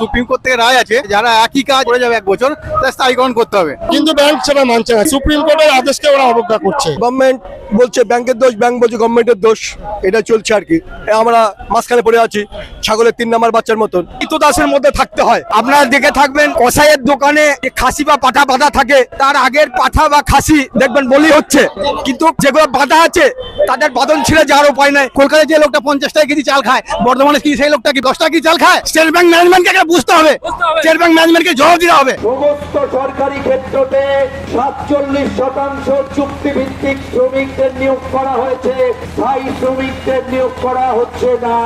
Supreme court থেকে রায় আছে যারা একই কাজ করে যাবে এক বছর স্থায়ীকরণ করতে হবে। কিন্তু ব্যাংক সেটা মানছে না। সুপ্রিম কোর্টের আদেশকে ওরা অবজ্ঞা করছে। গভর্নমেন্ট বলছে ব্যাংকের দোষ ব্যাংক বলছে গভর্নমেন্টের দোষ। এটা চলছে আর কি। আমরা মাঝখানে পড়ে আছি ছাগলের তিন নাম্বার বাচ্চার মতন। দাসের মধ্যে থাকতে হয়। আপনারা দেখে থাকবেন কসাইয়ের দোকানে যে খাসি বা পাঠা বাঁধা থাকে তার আগের পাঠা বা খাসি দেখবেন বলি হচ্ছে। কিন্তু যেগুলো বাঁধা আছে তাদের বাদন ছিঁড়ে যাওয়ার উপায় নাই। কলকাতায় যে লোকটা পঞ্চাশ টাকা কেজি চাল খায় বর্ধমানে কি সেই লোকটা কি দশ টাকা কেজি চাল খায়? স্টেট ব্যাংক ম্যানেজমেন্টকে একটা বুঝতে হবে। স্টেট ব্যাংক ম্যানেজমেন্টকে জবাব দিতে হবে। সমস্ত সরকারি ক্ষেত্রতে সাতচল্লিশ শতাংশ চুক্তিভিত্তিক শ্রমিকদের নিয়োগ করা হয়েছে। স্থায়ী শ্রমিকদের নিয়োগ করা হচ্ছে না।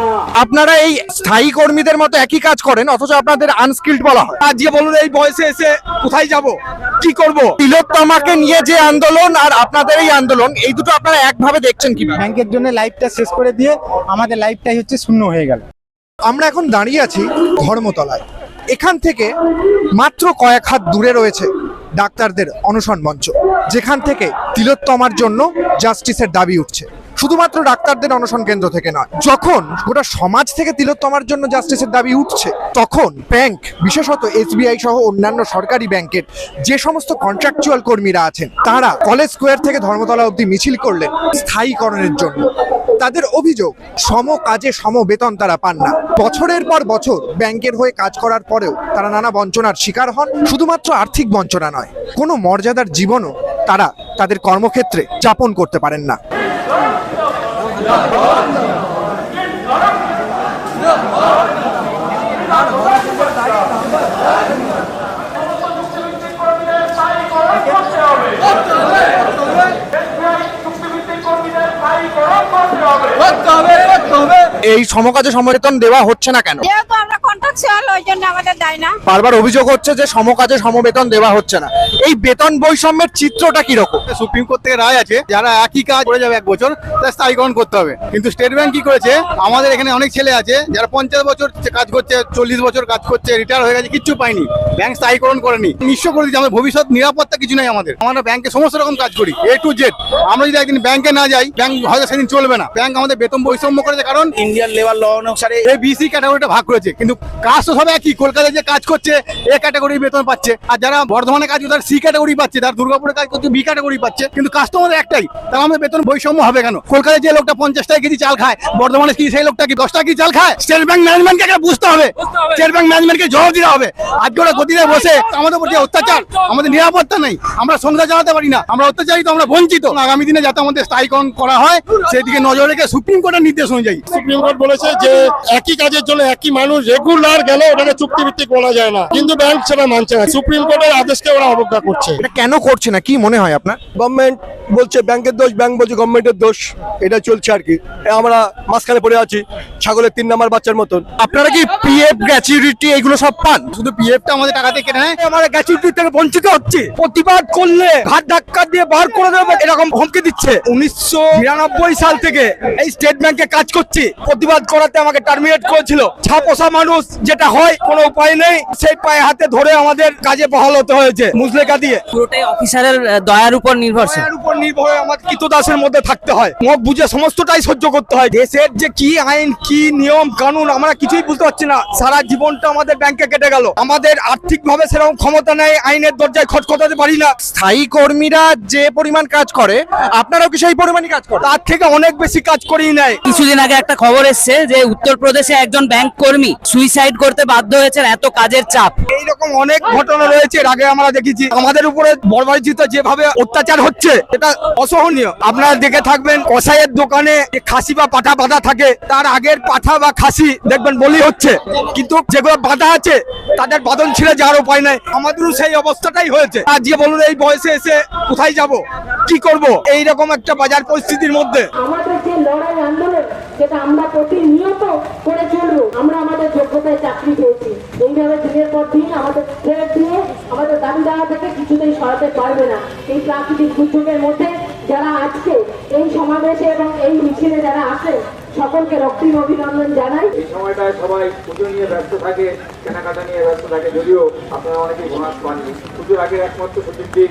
আপনারা এই স্থায়ী কর্মীদের মতো একই কাজ করেন অথচ আপনাদের আনস্কিল্ড বলা হয়। আজকে বলুন এই বয়সে এসে কোথায় যাব? কি করব? তিলোত্তমাকে নিয়ে যে আন্দোলন আর আপনাদের এই আন্দোলন এই দুটো আপনারা একভাবে দেখছেন কীভাবে ব্যাংকের জন্য লাইফটা শেষ করে দিয়ে আমাদের লাইফটাই হচ্ছে শূন্য হয়ে গেল। আমরা এখন দাঁড়িয়ে আছি ধর্মতলায়। এখান থেকে মাত্র কয়েক হাত দূরে রয়েছে ডাক্তারদের অনশন মঞ্চ, যেখান থেকে তিলোত্তমার জন্য জাস্টিসের দাবি উঠছে। শুধুমাত্র ডাক্তারদের অনশন কেন্দ্র থেকে নয়, যখন গোটা সমাজ থেকে তিলোত্তমার জন্য জাস্টিসের দাবি উঠছে, তখন ব্যাংক, বিশেষত এসবিআই সহ অন্যান্য সরকারি ব্যাংকের যে সমস্ত কন্ট্রাকচুয়াল কর্মীরা আছেন, তারা কলেজ স্কোয়ার থেকে ধর্মতলা অবধি মিছিল করলেন স্থায়ীকরণের জন্য। তাদের অভিযোগ, সম কাজে সম বেতন তারা পান না। বছরের পর বছর ব্যাংকের হয়ে কাজ করার পরেও তারা নানা বঞ্চনার শিকার হন, শুধুমাত্র আর্থিক বঞ্চনা নয়, কোনো মর্যাদার জীবনও তারা তাদের কর্মক্ষেত্রে যাপন করতে পারেন না। এই সমকাজে সমর্থন দেওয়া হচ্ছে না কেন? যেহেতু আমরা কন্ট্রাকচুয়াল ওই জন্য আমাদের দেয় না। বারবার অভিযোগ হচ্ছে যে সমকাজে সমবেতন দেওয়া হচ্ছে না। এই বেতন বৈষম্যের চিত্রটা কীরকম? সুপ্রিম কোর্ট থেকে রায় আছে যারা একই কাজ করে যাবে এক বছর তার স্থায়ীকরণ করতে হবে। কিন্তু স্টেট ব্যাংক কি করেছে? আমাদের এখানে অনেক ছেলে আছে যারা পঞ্চাশ বছর কাজ করছে চল্লিশ বছর কাজ করছে রিটায়ার হয়ে গেছে কিচ্ছু পাইনি ব্যাংক স্থায়ীকরণ করেনি। নিশ্চয় করে দিচ্ছে আমাদের ভবিষ্যৎ নিরাপত্তা কিছু নাই আমাদের। আমরা ব্যাংকে সমস্ত রকম কাজ করি এ টু জেড আমরা যদি একদিন ব্যাংকে না যাই ব্যাংক হয়তো সেদিন চলবে না। ব্যাংক আমাদের বেতন বৈষম্য করেছে কারণ ইন্ডিয়ান লেবার ল অনুসারে এই বিসি ক্যাটাগরিটা ভাগ করেছে। কিন্তু কাজ তো সব একই কলকাতায় যে কাজ করছে এ ক্যাটাগরি বেতন পাচ্ছে। আর যারা বর্ধমানে কাজ করছে তারা সি ক্যাটাগরি পাচ্ছে যারা দুর্গাপুরে কাজ করছে বি ক্যাটাগরি পাচ্ছে। কিন্তু কাজ তো আমাদের একটাই তাহলে আমাদের বেতন বৈষম্য হবে কেন? কলকাতায় যে লোকটা পঞ্চাশ টাকা কেজি চাল খায় বর্ধমানে কি সেই লোকটা কি দশ টাকা কেজি চাল খায়? স্টেট ব্যাংক ম্যানেজমেন্টকে একটা বুঝতে হবে। স্টেট ব্যাংক ম্যানেজমেন্টকে জবাব দিতে হবে। আজকে ওরা গতিতে বসে আমাদের উপর যে অত্যাচার আমাদের নিরাপত্তা নেই। আমরা সংসার চালাতে পারি না। আমরা অত্যাচারিত আমরা বঞ্চিত। আগামী দিনে যাতে আমাদের স্থায়ীকরণ করা হয় সেদিকে নজর রেখে সুপ্রিম কোর্টের নির্দেশ অনুযায়ী। সুপ্রিম কোর্ট বলেছে যে একই কাজের জন্য একই মানুষ রেগুলার গেলে ওটাকে চুক্তিভিত্তিক বলা যায় না? কিন্তু ব্যাংক সেটা মানছে না। সুপ্রিম কোর্টের আদেশকে ওরা অবজ্ঞা করছে। এটা কেন করছে না? কি মনে হয় আপনার? গভর্নমেন্ট বলছে ব্যাংকের দোষ ব্যাংক বলছে গভর্নমেন্টের দোষ। এটা চলছে আর কি। আমরা মাঝখানে পড়ে আছি ছাগলের তিন নাম্বার বাচ্চার মতন। আপনারা কি পিএফ গ্র্যাচুইটি এগুলো সব পান? শুধু পিএফটা আমাদের টাকা থেকে কেটে নেয়? আমরা গ্যাচুইটি থেকে বঞ্চিত হচ্ছে। প্রতিবাদ করলে ঘাট ধাক্কা দিয়ে বার করে দেবে এরকম হুমকি দিচ্ছে। উনিশশো নিরানব্বই সাল থেকে এই স্টেট ব্যাংকে কাজ করছি। প্রতিবাদ করাতে আমাকে টার্মিনেট করেছিল। ছাপোষা মানুষ যেটা হয় কোনো উপায় নেই। সেই পায়ে হাতে ধরে আমাদের কাজে বহাল হতে হয়েছে মুসলেকা দিয়ে। পুরোটাই অফিসারের দয়ার উপর নির্ভরশীল। দয়ার উপর নির্ভর হয়ে আমাদের কৃতদাসের মধ্যে থাকতে হয়। মুখ বুঝে সমস্তটাই সহ্য করতে হয়। দেশের যে কি আইন কি নিয়ম কানুন আমরা কিছুই বুঝতে পারছি না। সারা জীবনটা আমাদের ব্যাংকে কেটে গেল। আমাদের আর্থিক ভাবে সেরকম ক্ষমতা নেই আইনের দরজায় খটখটাতে পারি না। স্থায়ী কর্মীরা যে পরিমাণ কাজ করে আপনারাও কি সেই পরিমাণই কাজ করেন? তার থেকে অনেক বেশি কাজ করিয়ে নেয়। কিছুদিন আগে একটা খবর এসছে যে উত্তরপ্রদেশে একজন ব্যাংক কর্মী সুইসাইড করতে বাধ্য হয়েছেন এত কাজের চাপ। এইরকম অনেক ঘটনা রয়েছে এর আগে আমরা দেখেছি। আমাদের উপরে বর্বরিচিত যেভাবে অত্যাচার হচ্ছে এটা অসহনীয়। আপনারা দেখে থাকবেন কসাইয়ের দোকানে যে খাসি বা পাঠা বাঁধা থাকে তার আগের পাঠা বা খাসি দেখবেন বলি হচ্ছে। কিন্তু যেগুলো বাঁধা আছে তাদের বাদন ছিঁড়ে যাওয়ার উপায় নাই। আমাদেরও সেই অবস্থাটাই হয়েছে। আজকে বলুন এই বয়সে এসে কোথায় যাব? কি করব? এই রকম একটা বাজার পরিস্থিতির মধ্যে। আমাদের যে লড়াই আন্দোলন যেটা আমরা প্রতিনিয়ত করে চলবো। আমরা আমাদের যোগ্যতায় চাকরি পেয়েছি। এইভাবে দিনের পর দিন আমাদের থ্রেট দিয়ে আমাদের দাবি দেওয়া থেকে কিছুতেই সরাতে পারবে না। এই প্রাকৃতিক দুর্যোগের মধ্যে যারা আজকে এই সমাবেশে এবং এই মিছিলে যারা আসে সকলকে রক্তিম অভিনন্দন জানাই। এই সময়টায় সবাই পুজো নিয়ে ব্যস্ত থাকে, কেনাকাটা নিয়ে ব্যস্ত থাকে, যদিও আপনারা অনেকেই বোনাস পাননি পুজোর আগে একমাত্র ছুটির দিন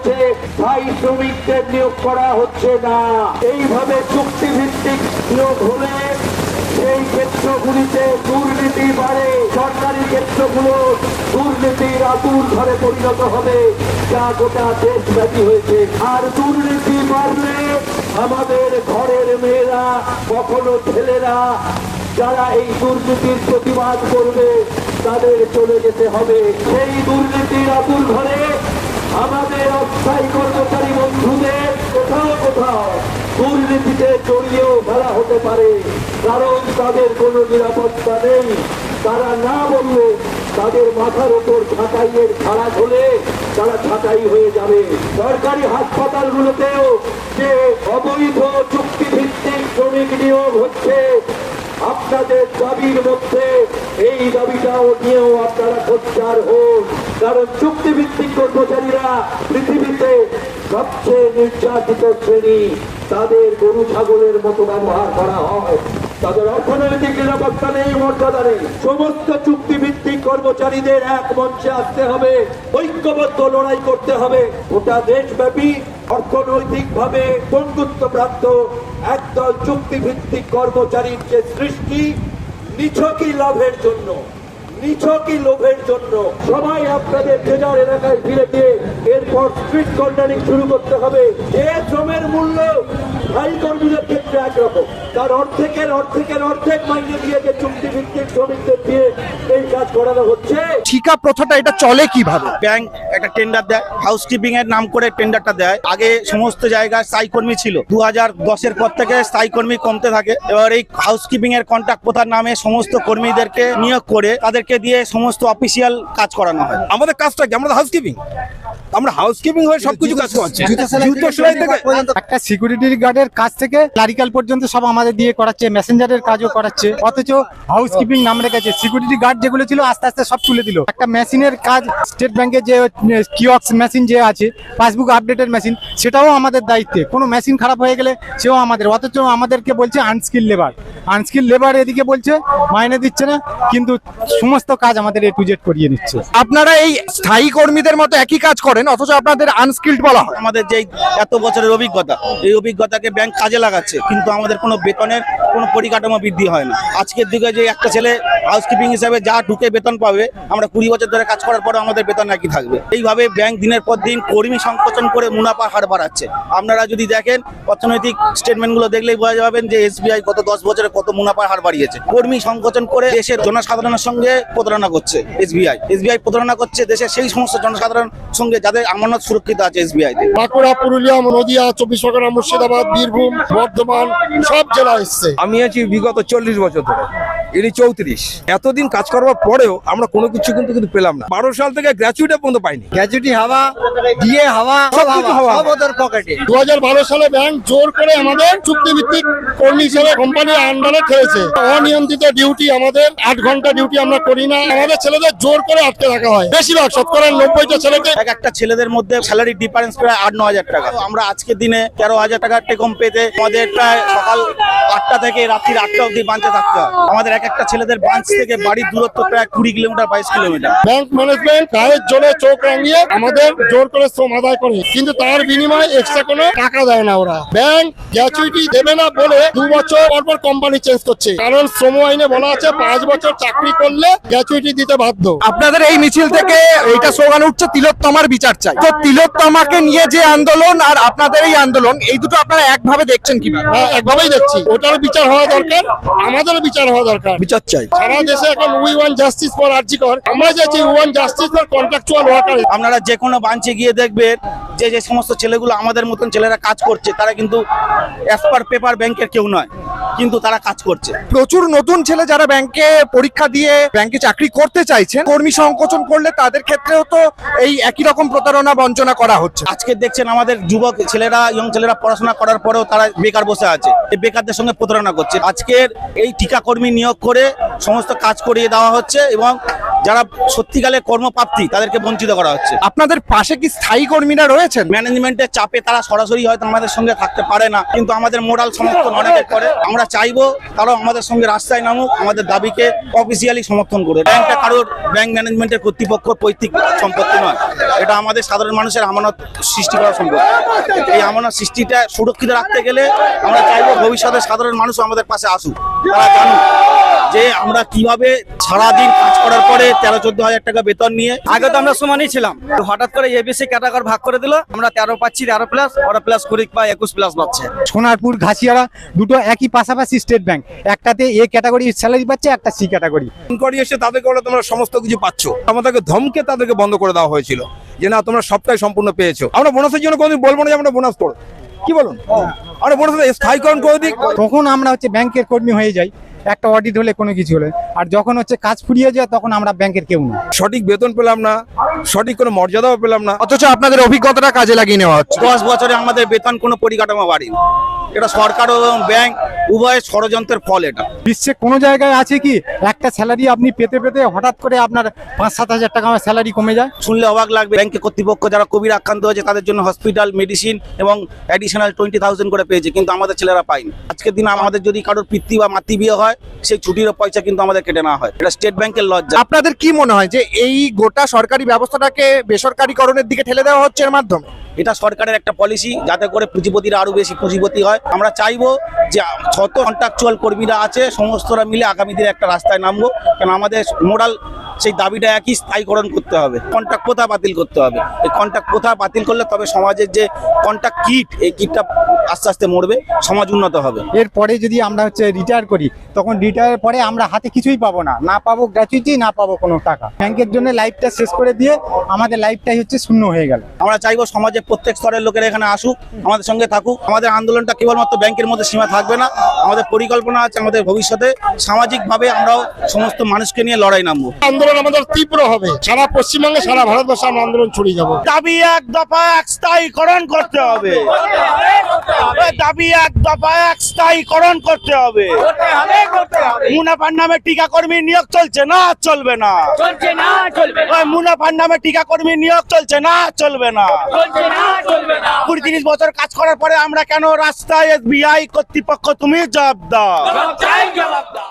স্থায়ী শ্রমিকদের নিয়োগ করা হচ্ছে না। এইভাবে চুক্তিভিত্তিক নিয়োগ হলে সেই ক্ষেত্রগুলিতে দুর্নীতি বাড়ে। সরকারি ক্ষেত্রগুলো দুর্নীতির আতুর ঘরে পরিণত হবে, যা গোটা দেশব্যাপী হয়েছে। আর দুর্নীতি বাড়লে আমাদের ঘরের মেয়েরা, কখনো ছেলেরা, যারা এই দুর্নীতির প্রতিবাদ করবে, তাদের চলে যেতে হবে। সেই দুর্নীতির আতুর ঘরে আমাদের অস্থায়ী কর্মচারী বন্ধুদের কোথাও কোথাও দুর্নীতিতে জড়িয়েও ফেলা হতে পারে, কারণ তাদের কোনো নিরাপত্তা নেই। তারা না বললে তাদের মাথার উপর ছাঁটাইয়ের ছাড়া হলে তারা ছাঁটাই হয়ে যাবে। সরকারি হাসপাতালগুলোতেও যে অবৈধ চুক্তিভিত্তিক শ্রমিক নিয়োগ হচ্ছে আপনাদের দাবির মধ্যে এই দাবিটাও নিয়েও আপনারা সোচ্চার হন। কারণ চুক্তিভিত্তিক কর্মচারীরা পৃথিবীতে সবচেয়ে নির্যাতিত শ্রেণি। তাদের গরু, ছাগলের মতো ব্যবহার করা হয়। তাদের অর্থনৈতিক নিরাপত্তা নেই, মর্যাদা নেই। সমস্ত চুক্তিভিত্তিক কর্মচারীদের এক মঞ্চে আসতে হবে। ঐক্যবদ্ধ লড়াই করতে হবে। গোটা দেশব্যাপী অর্থনৈতিক বন্ধুত্বপ্রাপ্ত বন্ধুত্ব প্রাপ্ত একদল চুক্তিভিত্তিক কর্মচারীর যে সৃষ্টি, নিছকই লাভের জন্য, নিছকই লোভের জন্য। সবাই আপনাদের যে এলাকায় ফিরে গিয়ে এরপর স্ট্রিট কর্নারিং শুরু করতে হবে। যে শ্রমের মূল্য স্থায়ী কর্মীদের ক্ষেত্রে একরকম। তার অর্ধেকের অর্ধেকের অর্ধেক মাইনে দিয়ে যে চুক্তিভিত্তিক শ্রমিকদের দিয়ে এই কাজ করানো হচ্ছে। ঠিকা প্রথাটা এটা চলে কীভাবে? ব্যাংক একটা টেন্ডার দেয় হাউসকিপিং এর নাম করে টেন্ডারটা দেয়। আগে সমস্ত জায়গায় স্থায়ী কর্মী ছিল। দু হাজার দশের পর থেকে স্থায়ী কর্মী কমতে থাকে। এবার এই হাউসকিপিং এর কন্ট্রাক্ট প্রথার নামে সমস্ত কর্মীদেরকে নিয়োগ করে তাদেরকে দিয়ে সমস্ত অফিসিয়াল কাজ করানো হয়। আমাদের কাজটা কি? আমরা হাউসকিপিং আমরা হাউসকিপিং হয়ে সবকিছু কাজ করছি জুতো সেলাই থেকে একটা সিকিউরিটি গার্ডের কাজ থেকে ক্লারিক্যাল পর্যন্ত সব আমাদের দিয়ে করাচ্ছে মেসেঞ্জারের কাজও করাচ্ছে। অথচ হাউস কিপিং নাম রেখেছে। সিকিউরিটি গার্ড যেগুলো ছিল আস্তে আস্তে সব তুলে দিল। একটা মেশিনের কাজ স্টেট ব্যাংকের যে কিওক্স মেশিন যে আছে পাসবুক আপডেটের মেশিন সেটাও আমাদের দায়িত্বে। কোনো মেশিন খারাপ হয়ে গেলে সেও আমাদের। অথচ আমাদেরকে বলছে আনস্কিল লেবার আনস্কিল লেবার এদিকে বলছে মাইনে দিচ্ছে না কিন্তু সমস্ত কাজ আমাদের এ টু জেড করিয়ে নিচ্ছে। আপনারা এই স্থায়ী কর্মীদের মতো একই কাজ করেন অথচ আপনাদের আনস্কিল্ড বলা হয়। আমাদের যে এত বছরের অভিজ্ঞতা, এই অভিজ্ঞতাকে ব্যাংক কাজে লাগাচ্ছে, কিন্তু আমাদের কোনো বেতনের কোনো পরিকাঠামো বৃদ্ধি হয় না। আজকের দিকে যে একটা ছেলে হাউসকিপিং হিসাবে যা ঢুকে বেতন পাবে, আমরা কুড়ি বছর ধরে কাজ করার পরে আমাদের বেতন একই থাকবে। এইভাবে ব্যাংক দিনের পর দিন কর্মী সংকোচন করে মুনাফা হার বাড়াচ্ছে। আপনারা যদি দেখেন, অর্থনৈতিক স্টেটমেন্টগুলো দেখলেই বোঝা যাবেন যে এসবিআই গত দশ বছরে কত মুনাফার হার বাড়িয়েছে। কর্মী সংকোচন করে দেশের জনসাধারণের সঙ্গে প্রতারণা করছে এসবিআই এসবিআই প্রতারণা করছে দেশের সেই সমস্ত জনসাধারণ সঙ্গে যাদের আমানত সুরক্ষিত আছে এসবিআই তে। বাঁকুড়া পুরুলিয়া নদিয়া চব্বিশ পরগনা মুর্শিদাবাদ বীরভূম বর্ধমান সব জেলা এসছে। আমি আছি বিগত চল্লিশ বছর ধরে। ইনি চৌত্রিশ। এতদিন কাজ করবার পরেও আমরা কোনো কিছু কিন্তু কিন্তু পেলাম না। বারো সাল থেকে গ্র্যাচুইটি পর্যন্ত পাইনি। গ্র্যাজুইটি হাওয়া দিয়ে হাওয়া সব কিছু হাওয়া। সব ওদের পকেটে। দু সালে ব্যাংক জোর করে আমাদের চুক্তিভিত্তিক কর্মী হিসেবে কোম্পানির আন্ডারে খেয়েছে অনিয়ন্ত্রিত ডিউটি আমাদের আট ঘণ্টা ডিউটি আমরা করি না। আমাদের ছেলেদের জোর করে আটকে রাখা হয়। বেশিরভাগ শতকরা নব্বইটা ছেলেকে এক একটা ছেলেদের মধ্যে স্যালারি ডিফারেন্স প্রায় আট ন হাজার টাকা। আমরা আজকের দিনে তেরো হাজার টাকা টেকম পেতে আমাদের প্রায় সকাল আটটা থেকে রাত্রির আটটা অবধি বাঞ্চে থাকতে হয়। আমাদের এক একটা ছেলেদের বাঞ্চ থেকে বাড়ির দূরত্ব প্রায় কুড়ি কিলোমিটার বাইশ কিলোমিটার। ব্যাংক ম্যানেজমেন্ট গায়ের জোরে চোখ রাঙিয়ে আমাদের জোর করে শ্রম আদায় করে। কিন্তু তার বিনিময়ে এক্সট্রা কোনো টাকা দেয় না ওরা। ব্যাংক গ্র্যাচুইটি দেবে না বলে দু বছর পর পর কোম্পানি চেঞ্জ করছে। কারণ শ্রম আইনে বলা আছে পাঁচ বছর চাকরি করলে গ্র্যাচুইটি দিতে বাধ্য। আপনাদের এই মিছিল থেকে এইটা স্লোগান উঠছে তিলোত্তমার বিচার চাই। তো তিলোত্তমাকে নিয়ে যে আন্দোলন আর আপনাদের এই আন্দোলন এই দুটো আপনারা একভাবে দেখছেন কীভাবে? হ্যাঁ, একভাবেই দেখছি। ওটারও বিচার হওয়া দরকার আমাদেরও বিচার হওয়া দরকার। বিচার চাই। সারা দেশে এখন we want justice for RG Kar আমরা চাইছি we want justice for contractual worker আপনারা যে কোনো ব্রাঞ্চে গিয়ে দেখবেন যে যে সমস্ত ছেলেগুলো আমাদের মতন ছেলেরা কাজ করছে তারা কিন্তু অ্যাজ পার পেপার ব্যাংকের কেউ নয় কিন্তু তারা কাজ করছে। প্রচুর নতুন ছেলে যারা ব্যাংকে পরীক্ষা দিয়ে ব্যাংকে চাকরি করতে চাইছেন কর্মী সংকোচন করলে তাদের ক্ষেত্রেও তো এই একই রকম প্রতারণা বঞ্চনা করা হচ্ছে। আজকে দেখছেন আমাদের যুবক ছেলেরা ইয়ং ছেলেরা পড়াশোনা করার পরেও তারা বেকার বসে আছে। এই বেকারদের সঙ্গে প্রতারণা করছে। আজকের এই টিকাকর্মী নিয়োগ করে সমস্ত কাজ করিয়ে দেওয়া হচ্ছে এবং যারা সত্যিকারের কর্মপ্রাপ্তি তাদেরকে বঞ্চিত করা হচ্ছে। আপনাদের পাশে কি স্থায়ী কর্মীরা রয়েছেন? ম্যানেজমেন্টের চাপে তারা সরাসরি হয়তো আমাদের সঙ্গে থাকতে পারে না কিন্তু আমাদের মোরাল সমর্থন অনেকে করে। আমরা চাইব তারাও আমাদের সঙ্গে রাস্তায় নামুক আমাদের দাবিকে অফিসিয়ালি সমর্থন করে ব্যাংকটা কারোর ব্যাংক ম্যানেজমেন্টের কর্তৃপক্ষ পৈতৃক সম্পত্তি নয়। এটা আমাদের সাধারণ মানুষের আমানত সৃষ্টি করা সম্ভব। এই আমানত সৃষ্টিটা সুরক্ষিত রাখতে গেলে আমরা চাইব ভবিষ্যতে সাধারণ মানুষ আমাদের পাশে আসুক। তারা জানুক। যে আমরা কীভাবে সারাদিন কাজ করার পরে তেরো চোদ্দ হাজার টাকা বেতন নিয়ে আগে তো আমরা সমানই ছিলাম। তো হঠাৎ করে এবিসি ক্যাটাগর ভাগ করে দিল। আমরা তেরো পাচ্ছি তেরো প্লাস ওরা প্লাস কুড়ি বা একুশ প্লাস পাচ্ছে। সোনারপুর ঘাসিয়ারা দুটো একই পাশাপাশি স্টেট ব্যাংক একটাতে এ ক্যাটাগরি স্যালারি পাচ্ছে একটা সি ক্যাটাগরি ইনকোয়ারি এসে তাদেরকে বলে তোমরা সমস্ত কিছু পাচ্ছ। আমাদেরকে ধমকে তাদেরকে বন্ধ করে দেওয়া হয়েছিল যে না তোমরা সবটাই সম্পূর্ণ পেয়েছ। আমরা বোনাসের জন্য কোনোদিন বলব না যে আমরা বোনাস করো কি বলুন? আমরা বোনাস স্থায়ীকরণ করে দিক তখন আমরা হচ্ছে ব্যাংকের কর্মী হয়ে যাই। একটা অডিট হলে কোনো কিছু হলে। আর যখন হচ্ছে কাজ ফুরিয়ে যায় তখন আমরা ব্যাংকের কেউ না। সঠিক বেতন পেলাম না সঠিক কোনো মর্যাদাও পেলাম না। অথচ আপনাদের অভিজ্ঞতাটা কাজে লাগিয়ে নেওয়া হচ্ছে। দশ বছরে আমাদের বেতন কোনো পরিকাঠামো বাড়েনি। এটা সরকার এবং ব্যাংক উভয়ের ষড়যন্ত্রের ফল এটা। বিশ্বে কোনো জায়গায় আছে কি একটা স্যালারি আপনি পেতে পেতে হঠাৎ করে আপনার পাঁচ সাত হাজার টাকা আমার স্যালারি কমে যায়? শুনলে অবাক লাগবে ব্যাংকে কর্তৃপক্ষ যারা কোভিড আক্রান্ত হয়েছে তাদের জন্য হসপিটাল মেডিসিন এবং অ্যাডিশনাল টোয়েন্টি থাউজেন্ড করে পেয়েছে কিন্তু আমাদের ছেলেরা পায়নি। আজকের দিনে আমাদের যদি কারোর পিতৃ বা মাতৃ বিয়ে হয় সেই ছুটির পয়সা কিন্তু আমাদের কেটে নেওয়া হয়। এটা স্টেট ব্যাংকের লজ্জা। আপনাদের কি মনে হয় যে এই গোটা সরকারি ব্যবস্থাটাকে বেসরকারীকরণের দিকে ঠেলে দেওয়া হচ্ছে এর মাধ্যমে? এটা সরকারের একটা পলিসি যাতে করে পুঁজিপতিরা আরও বেশি পুঁজিপতি হয়। আমরা চাইব যে যত কন্ট্রাকচুয়াল কর্মীরা আছে সমস্তরা মিলে আগামী দিনে একটা রাস্তায় নামবো। কারণ আমাদের মোরাল সেই দাবিটা একই স্থায়ীকরণ করতে হবে। কন্ট্রাক্ট প্রথা বাতিল করতে হবে। এই কন্ট্রাক্ট প্রথা বাতিল করলে তবে সমাজের যে কন্ট্রাক্ট কিট এই কিটটা আস্তে আস্তে মরবে সমাজ উন্নত হবে। এরপরে যদি আমরা হচ্ছে রিটায়ার করি তখন রিটায়ার পরে আমরা হাতে কিছুই পাবো না। না পাবো গ্র্যাচুইটি না পাবো কোনো টাকা। ব্যাংকের জন্য লাইফটা শেষ করে দিয়ে আমাদের লাইফটাই হচ্ছে শূন্য হয়ে গেল। আমরা চাইব সমাজের প্রত্যেক স্তরের লোকেরা এখানে আসুক আমাদের সঙ্গে থাকুক। আমাদের আন্দোলনটা কেবলমাত্র ব্যাংকের মধ্যে সীমা থাকবে না। আমাদের পরিকল্পনা আছে আমাদের ভবিষ্যতে। সামাজিকভাবে আমরাও সমস্ত মানুষকে নিয়ে লড়াই নামবো। আন্দোলন আমাদের তীব্র হবে। সারা পশ্চিমবঙ্গে সারা ভারতবর্ষে আমরা আন্দোলন ছড়িয়ে যাব। দাবি এক দফা এক স্থায়ীকরণ করতে হবে। দাবি এক দফা এক স্থায়ীকরণ করতে হবে মুনাফার নামে টিকাকর্মী নিয়োগ চলছে না চলবে না। চলছে না মুনাফার নামে টিকাকর্মী নিয়োগ চলছে না চলবে না। চলছে না চলবে না কুড়ি তিরিশ বছর কাজ করার পরে আমরা কেন রাস্তায় এসবিআই কর্তৃপক্ষ তুমি জবাব দাও। জবাব দাও।